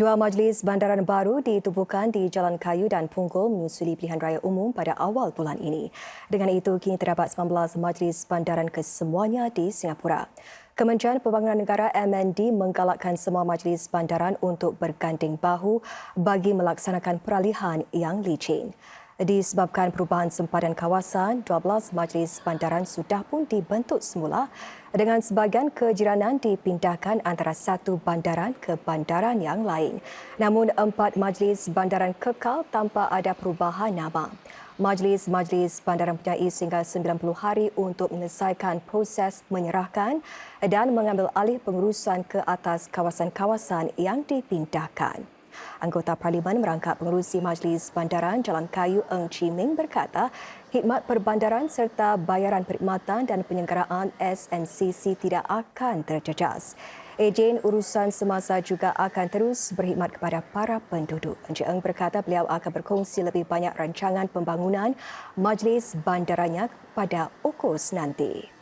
Dua majlis bandaran baru ditubuhkan di Jalan Kayu dan Punggol menyusuli pilihan raya umum pada awal bulan ini. Dengan itu, kini terdapat 19 majlis bandaran kesemuanya di Singapura. Kementerian Pembangunan Negara MND menggalakkan semua majlis bandaran untuk berganding bahu bagi melaksanakan peralihan yang licin. Disebabkan perubahan sempadan kawasan, 12 majlis bandaran sudah pun dibentuk semula dengan sebahagian kejiranan dipindahkan antara satu bandaran ke bandaran yang lain. Namun empat majlis bandaran kekal tanpa ada perubahan nama. Majlis-majlis bandaran mempunyai sehingga 90 hari untuk menyelesaikan proses menyerahkan dan mengambil alih pengurusan ke atas kawasan-kawasan yang dipindahkan. Anggota Parlimen merangkap pengurusi Majlis Bandaran Jalan Kayu Eng Chi Ming berkata, khidmat perbandaran serta bayaran perkhidmatan dan penyelenggaraan SNCC tidak akan terjejas. Ejen urusan semasa juga akan terus berkhidmat kepada para penduduk. Encik Eng berkata beliau akan berkongsi lebih banyak rancangan pembangunan majlis bandaranya pada UKUS nanti.